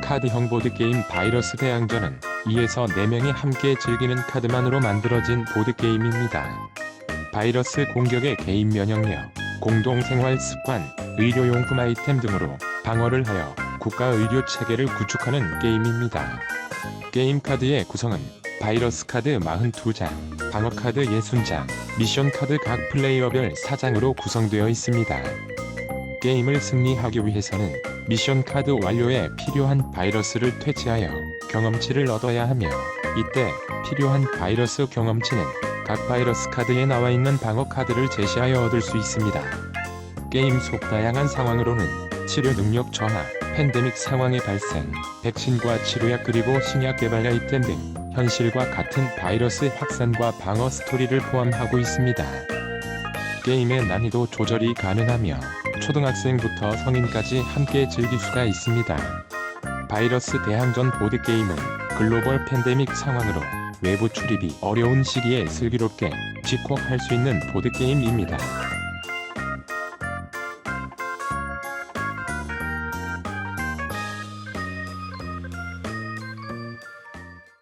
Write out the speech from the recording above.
카드형 보드게임 바이러스 대항전은 2에서 4명이 함께 즐기는 카드만으로 만들어진 보드게임입니다. 바이러스 공격의 개인 면역력, 공동생활 습관, 의료용품 아이템 등으로 방어를 하여 국가 의료 체계를 구축하는 게임입니다. 게임 카드의 구성은 바이러스 카드 42장, 방어 카드 60장, 미션 카드 각 플레이어별 4장으로 구성되어 있습니다. 게임을 승리하기 위해서는 미션 카드 완료에 필요한 바이러스를 퇴치하여 경험치를 얻어야 하며 이때 필요한 바이러스 경험치는 각 바이러스 카드에 나와 있는 방어 카드를 제시하여 얻을 수 있습니다. 게임 속 다양한 상황으로는 치료 능력 저하, 팬데믹 상황의 발생, 백신과 치료약 그리고 신약 개발 아이템 등 현실과 같은 바이러스 확산과 방어 스토리를 포함하고 있습니다. 게임의 난이도 조절이 가능하며 초등학생부터 성인까지 함께 즐길 수가 있습니다. 바이러스 대항전 보드게임은 글로벌 팬데믹 상황으로 외부 출입이 어려운 시기에 슬기롭게 집콕할 수 있는 보드게임입니다.